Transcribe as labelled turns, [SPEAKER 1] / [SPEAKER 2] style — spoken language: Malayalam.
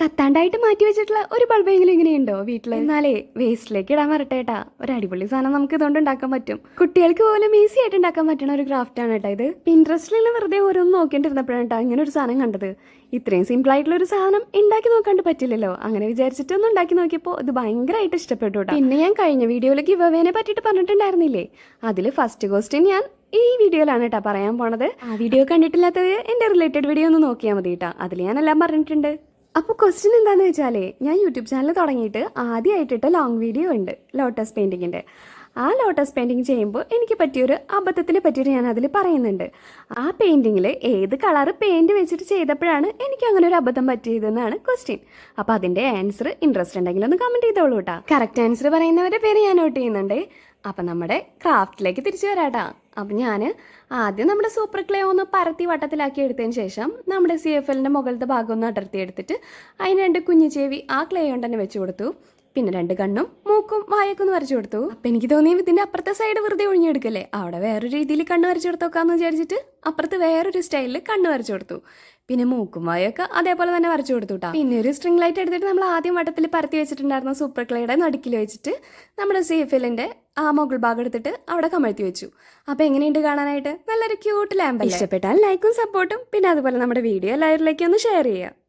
[SPEAKER 1] കത്താണ്ടായിട്ട് മാറ്റി വെച്ചിട്ടുള്ള ഒരു ബൾബെങ്കിലും ഇങ്ങനെയുണ്ടോ വീട്ടിൽ എന്നാലേ വേസ്റ്റിലേക്ക് ഇടാൻ വരട്ടെ ഒരു അടിപൊളി സാധനം നമുക്ക് ഇതുകൊണ്ട് ഉണ്ടാക്കാൻ പറ്റും. കുട്ടികൾക്ക് പോലും ഈസി ആയിട്ട് ഉണ്ടാക്കാൻ പറ്റുന്ന ഒരു ക്രാഫ്റ്റ് ആണ് കേട്ടോ ഇത്. പിൻട്രസ്റ്റിൽ വെറുതെ ഓരോന്ന് നോക്കേണ്ടിരുന്നപ്പോഴാണ് കേട്ടോ ഇങ്ങനെ ഒരു സാധനം കണ്ടത്. ഇത്രയും സിമ്പിൾ ആയിട്ടുള്ള ഒരു സാധനം ഉണ്ടാക്കി നോക്കാണ്ട് പറ്റില്ലല്ലോ. അങ്ങനെ വിചാരിച്ചിട്ട് ഒന്ന് ഉണ്ടാക്കി നോക്കിയപ്പോൾ ഇത് ഭയങ്കരമായിട്ട് ഇഷ്ടപ്പെട്ടു കേട്ടോ പിന്നെ ഞാൻ കഴിഞ്ഞ വീഡിയോയിൽ ഗിവ് അവേനെ പറ്റിയിട്ട് പറഞ്ഞിട്ടുണ്ടായിരുന്നില്ലേ? അതിൽ ഫസ്റ്റ് ക്വസ്റ്റ്യൻ ഞാൻ ഈ വീഡിയോയിലാണ് കേട്ടോ പറയാൻ പോണത്. ആ വീഡിയോ കണ്ടിട്ടില്ലാത്തത് എന്റെ റിലേറ്റഡ് വീഡിയോ ഒന്ന് നോക്കിയാൽ മതി കേട്ടോ അതിൽ ഞാൻ എല്ലാം പറഞ്ഞിട്ടുണ്ട്. അപ്പോൾ ക്വസ്റ്റ്യൻ എന്താണെന്ന് വെച്ചാലേ ഞാൻ യൂട്യൂബ് ചാനൽ തുടങ്ങിയിട്ട് ആദ്യമായിട്ടിട്ട ലോങ് വീഡിയോ ഉണ്ട് ലോട്ടസ് പെയിന്റിങ്ങിന്റെ ആ ലോട്ടസ് പെയിന്റിങ് ചെയ്യുമ്പോൾ എനിക്ക് പറ്റിയൊരു അബദ്ധത്തിനെ പറ്റിയിട്ട് ഞാൻ അതിൽ പറയുന്നുണ്ട്. ആ പെയിന്റിങ്ങിൽ ഏത് കളർ പെയിന്റ് വെച്ചിട്ട് ചെയ്തപ്പോഴാണ് എനിക്ക് അങ്ങനെ ഒരു അബദ്ധം പറ്റിയതെന്നാണ് ക്വസ്റ്റ്യൻ അപ്പോൾ അതിന്റെ ആൻസർ ഇൻട്രസ്റ്റ് ഉണ്ടെങ്കിൽ ഒന്ന് കമന്റ് ചെയ്തോളൂട്ടാ. കറക്റ്റ് ആൻസർ പറയുന്നവരുടെ പേര് ഞാൻ നോട്ട് ചെയ്യുന്നുണ്ട്. അപ്പം നമ്മുടെ ക്രാഫ്റ്റിലേക്ക് തിരിച്ചു വരാട്ടാ. അപ്പം ഞാൻ ആദ്യം നമ്മുടെ സൂപ്പർ ക്ലേ ഒന്ന് പരത്തി വട്ടത്തിലാക്കി എടുത്തതിന് ശേഷം നമ്മുടെ സി എഫ് എല്ലിന്റെ മുകളിലത്തെ ഭാഗം ഒന്ന് അടർത്തി എടുത്തിട്ട് അതിന് രണ്ട് കുഞ്ഞു ചേവി ആ ക്ലേ കൊണ്ട് തന്നെ വെച്ച് കൊടുത്തു. പിന്നെ രണ്ട് കണ്ണും മൂക്കും വായൊക്കെ വരച്ചു കൊടുത്തു. അപ്പം എനിക്ക് തോന്നി ഇതിന്റെ അപ്പുറത്തെ സൈഡ് വെറുതെ ഒഴിഞ്ഞെടുക്കല്ലേ? അവിടെ വേറൊരു രീതിയിൽ കണ്ണ് വരച്ചു കൊടുത്തോക്കാന്ന് വിചാരിച്ചിട്ട് അപ്പുറത്ത് വേറൊരു സ്റ്റൈലിൽ കണ്ണ് വരച്ചു കൊടുത്തു. പിന്നെ മൂക്കും വായൊക്കെ അതേപോലെ തന്നെ വരച്ചു കൊടുത്തു പിന്നെ ഒരു സ്ട്രിംഗ് ലൈറ്റ് എടുത്തിട്ട് നമ്മൾ ആദ്യം വട്ടത്തിൽ പരത്തി വെച്ചിട്ടുണ്ടായിരുന്ന സൂപ്പർ ക്ലേയുടെ നടുക്കിൽ വെച്ചിട്ട് നമ്മുടെ സി ആ മുകൾ ഭാഗം എടുത്തിട്ട് അവിടെ കമഴ്ത്തി വെച്ചു. അപ്പോൾ എങ്ങനെയുണ്ട് കാണാനായിട്ട്? നല്ലൊരു ക്യൂട്ട് ലാമ്പ് ഇഷ്ടപ്പെട്ടാൽ ലൈക്കും സപ്പോർട്ടും പിന്നെ അതുപോലെ നമ്മുടെ വീഡിയോ എല്ലാവരിലേക്കും ഒന്ന് ഷെയർ ചെയ്യുക.